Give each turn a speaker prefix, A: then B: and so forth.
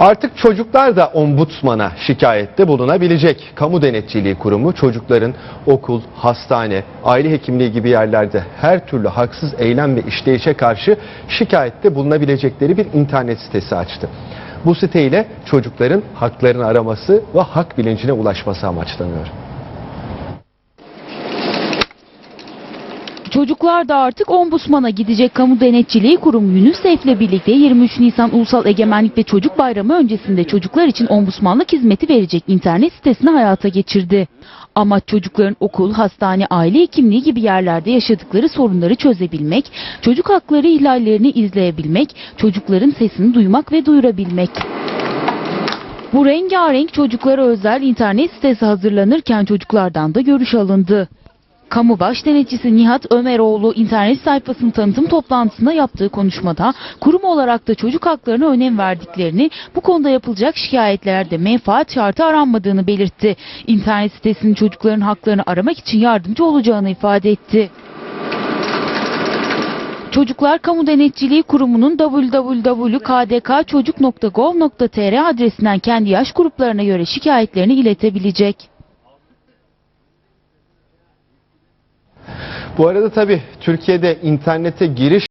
A: Artık çocuklar da ombudsmana şikayette bulunabilecek. Kamu Denetçiliği Kurumu çocukların okul, hastane, aile hekimliği gibi yerlerde her türlü haksız eylem ve işleyişe karşı şikayette bulunabilecekleri bir internet sitesi açtı. Bu siteyle çocukların haklarını araması ve hak bilincine ulaşması amaçlanıyor.
B: Çocuklar da artık ombudsmana gidecek kamu denetçiliği kurumu UNICEF ile birlikte 23 Nisan Ulusal Egemenlik ve Çocuk Bayramı öncesinde çocuklar için ombudsmanlık hizmeti verecek internet sitesini hayata geçirdi. Amaç çocukların okul, hastane, aile hekimliği gibi yerlerde yaşadıkları sorunları çözebilmek, çocuk hakları ihlallerini izleyebilmek, çocukların sesini duymak ve duyurabilmek. Bu rengarenk çocuklara özel internet sitesi hazırlanırken çocuklardan da görüş alındı. Kamu Baş Denetçisi Nihat Ömeroğlu internet sayfasının tanıtım toplantısında yaptığı konuşmada kurum olarak da çocuk haklarına önem verdiklerini, bu konuda yapılacak şikayetlerde menfaat şartı aranmadığını belirtti. İnternet sitesinin çocukların haklarını aramak için yardımcı olacağını ifade etti. Çocuklar Kamu Denetçiliği Kurumu'nun www.kdkçocuk.gov.tr adresinden kendi yaş gruplarına göre şikayetlerini iletebilecek.
A: Bu arada tabii Türkiye'de internete giriş